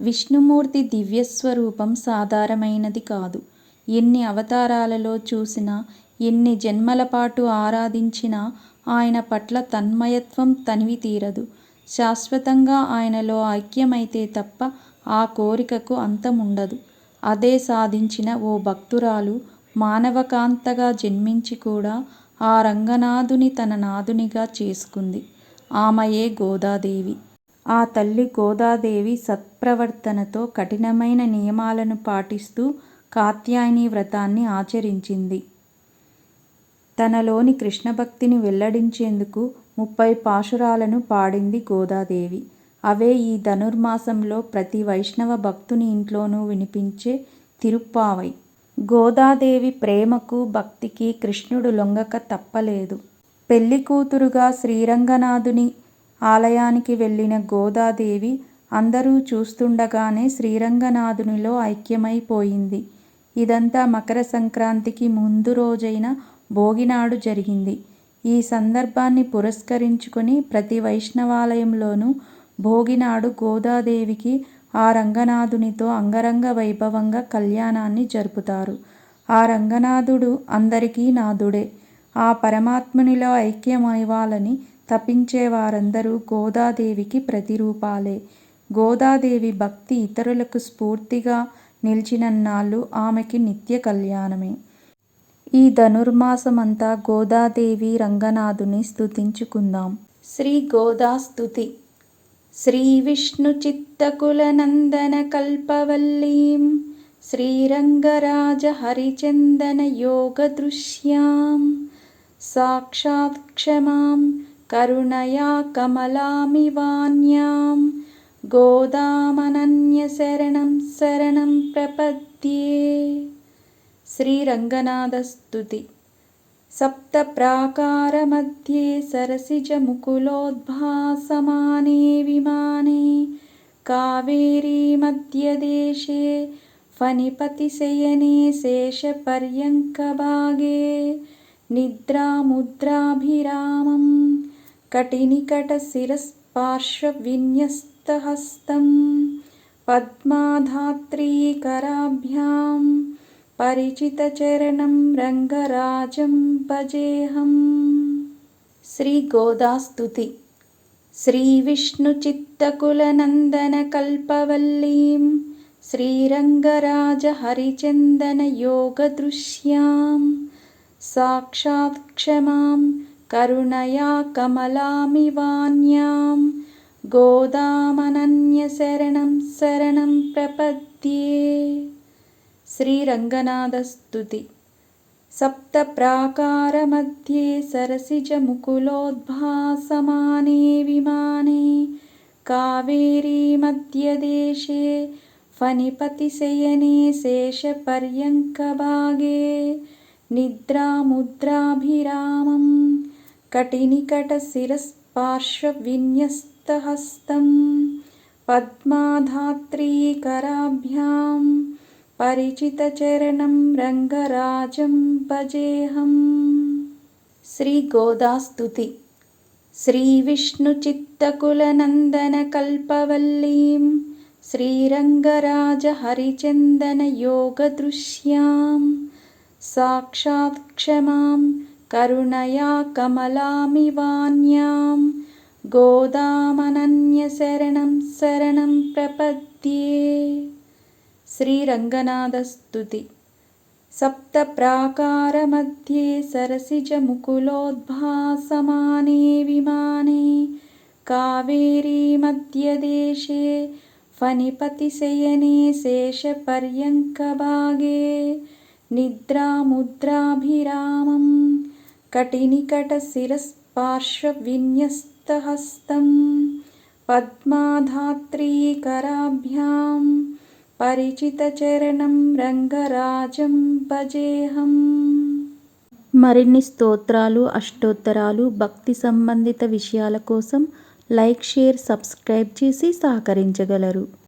విష్ణుమూర్తి దివ్యస్వరూపం సాధారణమైనది కాదు. ఎన్ని అవతారాలలో చూసినా, ఎన్ని జన్మలపాటు ఆరాధించినా ఆయన పట్ల తన్మయత్వం తనివితీరదు. శాశ్వతంగా ఆయనలో ఐక్యమైతే తప్ప ఆ కోరికకు అంతముండదు. అదే సాధించిన ఓ భక్తురాలు మానవకాంతగా జన్మించి కూడా ఆ రంగనాథుని తన నాథునిగా చేసుకుంది. ఆమయే గోదాదేవి. ఆ తల్లి గోదాదేవి సత్ప్రవర్తనతో కఠినమైన నియమాలను పాటిస్తూ కాత్యాయని వ్రతాన్ని ఆచరించింది. తనలోని కృష్ణభక్తిని వెల్లడించేందుకు ముప్పై పాశురాలను పాడింది గోదాదేవి. అవే ఈ ధనుర్మాసంలో ప్రతి వైష్ణవ భక్తుని ఇంట్లోనూ వినిపించే తిరుప్పావై. గోదాదేవి ప్రేమకు, భక్తికి కృష్ణుడు లొంగక తప్పలేదు. పెళ్ళికూతురుగా శ్రీరంగనాథుని ఆలయానికి వెళ్ళిన గోదాదేవి అందరూ చూస్తుండగానే శ్రీరంగనాథునిలో ఐక్యమైపోయింది. ఇదంతా మకర సంక్రాంతికి ముందు రోజైన భోగినాడు జరిగింది. ఈ సందర్భాన్ని పురస్కరించుకుని ప్రతి వైష్ణవాలయంలోనూ భోగినాడు గోదాదేవికి ఆ రంగనాథునితో అంగరంగ వైభవంగా కళ్యాణాన్ని జరుపుతారు. ఆ రంగనాథుడు అందరికీ నాథుడే. ఆ పరమాత్మునిలో ఐక్యమైవాలని తపించే వారందరూ గోదాదేవికి ప్రతిరూపాలే. గోదాదేవి భక్తి ఇతరులకు స్ఫూర్తిగా నిలిచినన్నాళ్ళు ఆమెకి నిత్య కళ్యాణమే. ఈ ధనుర్మాసమంతా గోదాదేవి, రంగనాథుని స్థుతించుకుందాం శ్రీ గోదా స్థుతి శ్రీ విష్ణు చిత్తకులనందన కల్పవల్లీం. శ్రీరంగరాజ హరిచందన యోగ దృశ్యాం. సాక్షాత్ క్షమాం. करुणया कमलामिवान्यां गोदामनन्यशरणं शरणं प्रपद्ये श्रीरङ्गनाथस्तुति सप्तप्राकारमध्ये सरसिजमुकुलोद्भासमाने विमाने कावेरीमध्यदेशे फणिपतिशयने शेषपर्यङ्कभागे निद्रामुद्राभिरामम् కటినికటశిరఃపార్శ్వవిన్యస్తహస్తం పద్మధాత్రీకరాభ్యాం పరిచితచరణం రంగరాజం భజేహం. శ్రీ గోదాస్తుతి శ్రీవిష్ణుచిత్తకులనందనకల్పవల్లీం శ్రీరంగరాజహరిచందనయోగదృశ్యాం సాక్షాత్ करुणया कमलामिवान्यां गोदामनन्यशरणं शरणं प्रपद्ये श्रीरङ्गनाथस्तुति सप्तप्राकारमध्ये सरसिजमुकुलोद्भासमाने विमाने कावेरीमध्यदेशे फणिपतिशयने शेषपर्यङ्कभागे निद्रामुद्राभिरामम् నిద్రాముద్రాభిరామం కటినికటశిరఃపార్శ్వవిన్యస్తహస్తం పద్మధాత్రీకరాభ్యాం పరిచితచరణం రంగరాజం భజేహం. శ్రీ గోదాస్తుతి శ్రీవిష్ణుచిత్తకులనందనకల్పవల్లీం శ్రీరంగరాజహరిచందనయోగదృశ్యాం करुणया कमलामिवान्यां गोदामनन्यशरणं शरणं प्रपद्ये श्रीरङ्गनाथस्तुति सप्तप्राकारमध्ये सरसिजमुकुलोद्भासमाने विमाने कावेरीमध्यदेशे फणिपतिशयने शेषपर्यङ्कभागे निद्रामुद्राभिरामम् శేషపర్యంకభాగే నిద్రాముద్రాభిరామం కటినికటశిరఃపార్శ్వవిన్యస్తహస్తం పద్మధాత్రీకరాభ్యాం పరిచితచరణం రంగరాజం భజేహం. మరిన్ని స్తోత్రాలు, అష్టోత్తరాలు, భక్తి సంబంధిత విషయాల కోసం లైక్, షేర్, సబ్స్క్రైబ్ చేసి సహకరించగలరు.